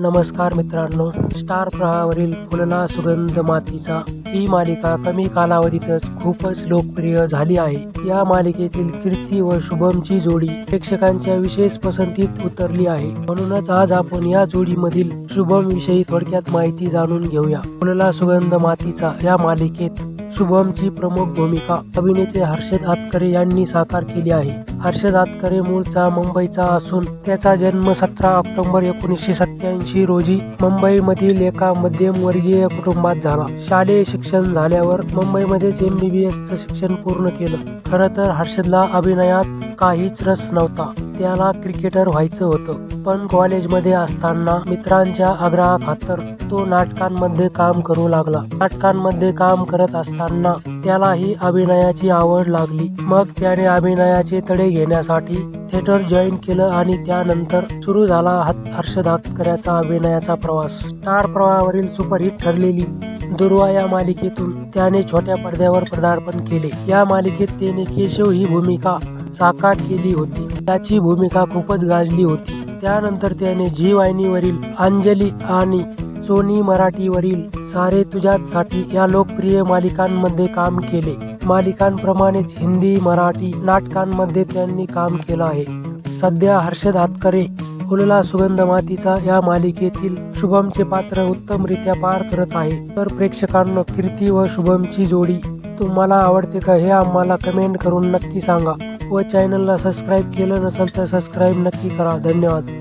नमस्कार मित्रांनो. स्टार प्रहावरील फुलला सुगंध मातीचा ही मालिका कमी कालावधीतच खूपच लोकप्रिय झाली आहे. या मालिकेतील कीर्ती व शुभमची जोडी प्रेक्षकांच्या विशेष पसंतीत उतरली आहे. म्हणूनच आज आपण या जोडीमधील शुभम विषयी थोडक्यात माहिती जाणून घेऊया. फुलला सुगंध मातीचा या मालिकेत शुभमची प्रमुख भूमिका अभिनेते हर्षद आतकरे यांनी साकार केली आहे. हर्षद आतकरे मूळचा मुंबईचा असून त्याचा जन्म सतरा ऑक्टोबर एकोणीसशे सत्याऐंशी रोजी मुंबईमधील एका मध्यमवर्गीय कुटुंबात झाला. शालेय शिक्षण झाल्यावर मुंबईमध्येच एम बी बी एसचं शिक्षण पूर्ण केलं. खरं तर हर्षदला अभिनयात काहीच रस नव्हता. त्याला क्रिकेटर व्हायचं होतं. पण कॉलेजमध्ये असताना मित्रांच्या आग्रहाखातर तो नाटकांमध्ये काम करू लागला. नाटकांमध्ये काम करत असताना त्यालाही अभिनयाची आवड लागली. मग त्याने अभिनयाचे तडे घेण्यासाठी थिएटर जॉईन केलं आणि त्यानंतर सुरू झाला हात- हर्षद अभिनयाचा प्रवास. स्टार प्रवाहावरील सुपरहिट ठरलेली दुर्वा या मालिकेतून त्याने छोट्या पडद्यावर पदार्पण केले. या मालिकेत त्याने केशव ही भूमिका साकार केली होती. त्याची भूमिका खूपच गाजली होती. त्यानंतर त्याने जी वाहिनीवरील अंजली आणि सोनी मराठीवरील सारे तुझ्यासाठी या लोकप्रिय मालिकांमध्ये काम केले. मालिकांप्रमाणेच हिंदी मराठी नाटकांमध्ये त्यांनी काम केलं आहे. सध्या हर्षद हातकरे फुलला सुगंध मातीचा या मालिकेतील शुभमचे पात्र उत्तमरित्या पार करत आहे. तर प्रेक्षकांना कीर्ती व शुभमची जोडी तुम्हाला आवडते का हे आम्हाला कमेंट करून नक्की सांगा. व चॅनलला सबस्क्राईब केलं नसेल तर सबस्क्राईब नक्की करा. धन्यवाद.